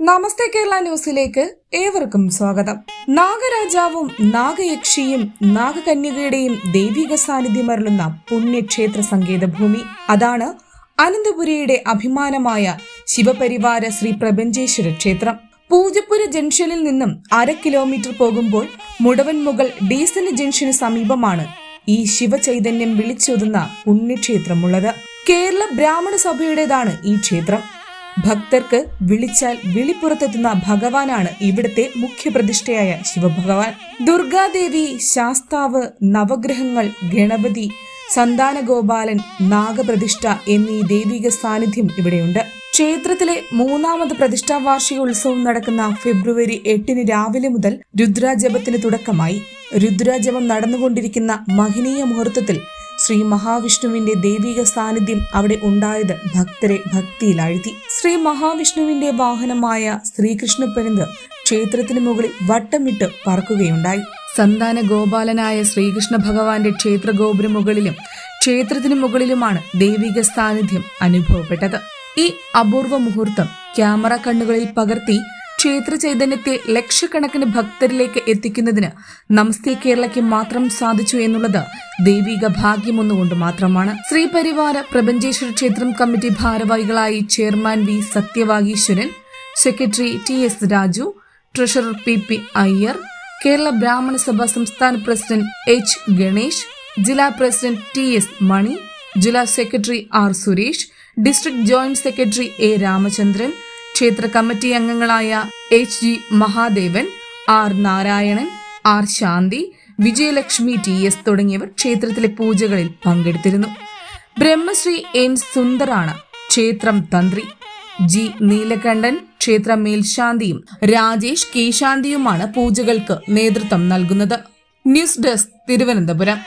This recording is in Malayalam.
നമസ്തേ കേരള ന്യൂസിലേക്ക് ഏവർക്കും സ്വാഗതം. നാഗരാജാവും നാഗയക്ഷിയും നാഗകന്യകയുടെയും ദൈവിക സാന്നിധ്യമരുളുന്ന പുണ്യക്ഷേത്ര സങ്കേതഭൂമി. അതാണ് അനന്തപുരിയുടെ അഭിമാനമായ ശിവപരിവാര ശ്രീ പ്രപഞ്ചേശ്വര ക്ഷേത്രം. പൂജപ്പുര ജംഗ്ഷനിൽ നിന്നും അര കിലോമീറ്റർ പോകുമ്പോൾ മുടവൻമുകൾ ഡീസന് ജംഗ്ഷന് സമീപമാണ് ഈ ശിവചൈതന്യം വിളിച്ചൊതുന്ന പുണ്യക്ഷേത്രമുള്ളത്. കേരള ബ്രാഹ്മണ സഭയുടേതാണ് ഈ ക്ഷേത്രം. ഭക്തർക്ക് വിളിച്ചാൽ വിളിപ്പുറത്തെത്തുന്ന ഭഗവാനാണ് ഇവിടുത്തെ മുഖ്യപ്രതിഷ്ഠയായ ശിവഭഗവാൻ. ദുർഗാദേവി ശാസ്താവ് നവഗ്രഹങ്ങൾ ഗണപതി സന്താനഗോപാലൻ നാഗപ്രതിഷ്ഠ എന്നീ ദൈവിക സാന്നിധ്യം ഇവിടെയുണ്ട്. ക്ഷേത്രത്തിലെ മൂന്നാമത് പ്രതിഷ്ഠാ വാർഷിക ഉത്സവം നടക്കുന്ന ഫെബ്രുവരി എട്ടിന് രാവിലെ മുതൽ രുദ്രാജപത്തിന് തുടക്കമായി. രുദ്രാജപം നടന്നുകൊണ്ടിരിക്കുന്ന മഹനീയ മുഹൂർത്തത്തിൽ ശ്രീ മഹാവിഷ്ണുവിന്റെ ദൈവിക സാന്നിധ്യം അവിടെ ഉണ്ടായത് ഭക്തരെ ഭക്തിയിലാഴ്ത്തി. ശ്രീ മഹാവിഷ്ണുവിന്റെ വാഹനമായ ശ്രീകൃഷ്ണപ്പരുന്ത് ക്ഷേത്രത്തിന് മുകളിൽ വട്ടമിട്ട് പറക്കുകയുണ്ടായി. സന്താന ഗോപാലനായ ശ്രീകൃഷ്ണ ഭഗവാന്റെ ക്ഷേത്ര ഗോപുരമുകളിലും ക്ഷേത്രത്തിന് മുകളിലുമാണ് ദൈവിക സാന്നിധ്യം അനുഭവപ്പെട്ടത്. ഈ അപൂർവ മുഹൂർത്തം ക്യാമറ കണ്ണുകളിൽ പകർത്തി ക്ഷേത്ര ചൈതന്യത്തെ ലക്ഷക്കണക്കിന് ഭക്തരിലേക്ക് എത്തിക്കുന്നതിന് നമസ്തേ കേരളയ്ക്ക് മാത്രം സാധിച്ചു എന്നുള്ളത് ദൈവിക ഭാഗ്യമൊന്നുകൊണ്ട് മാത്രമാണ്. ശ്രീപരിവാര പ്രപഞ്ചേശ്വര ക്ഷേത്രം കമ്മിറ്റി ഭാരവാഹികളായി chairman V Sathyavageeshwaran secretary T S Raju treasurer P P Iyer Kerala Brahmana Sabha സംസ്ഥാന പ്രസിഡന്റ് എച്ച് ഗണേഷ് ജില്ലാ പ്രസിഡന്റ് ടി എസ് മണി ജില്ലാ secretary R Suresh district joint secretary A Ramachandran ക്ഷേത്ര കമ്മിറ്റി അംഗങ്ങളായ H G Mahadevan R Narayanan R Shanti Vijayalakshmi T S തുടങ്ങിയവർ ക്ഷേത്രത്തിലെ പൂജകളിൽ പങ്കെടുത്തിരുന്നു. ബ്രഹ്മശ്രീ എൻ സുന്ദറാണ് ക്ഷേത്രം തന്ത്രി. ജി നീലകണ്ഠൻ ക്ഷേത്ര മേൽശാന്തിയും രാജേഷ് കീശാന്തിയുമാണ് പൂജകൾക്ക് നേതൃത്വം നൽകുന്നത്. News desk Thiruvananthapuram.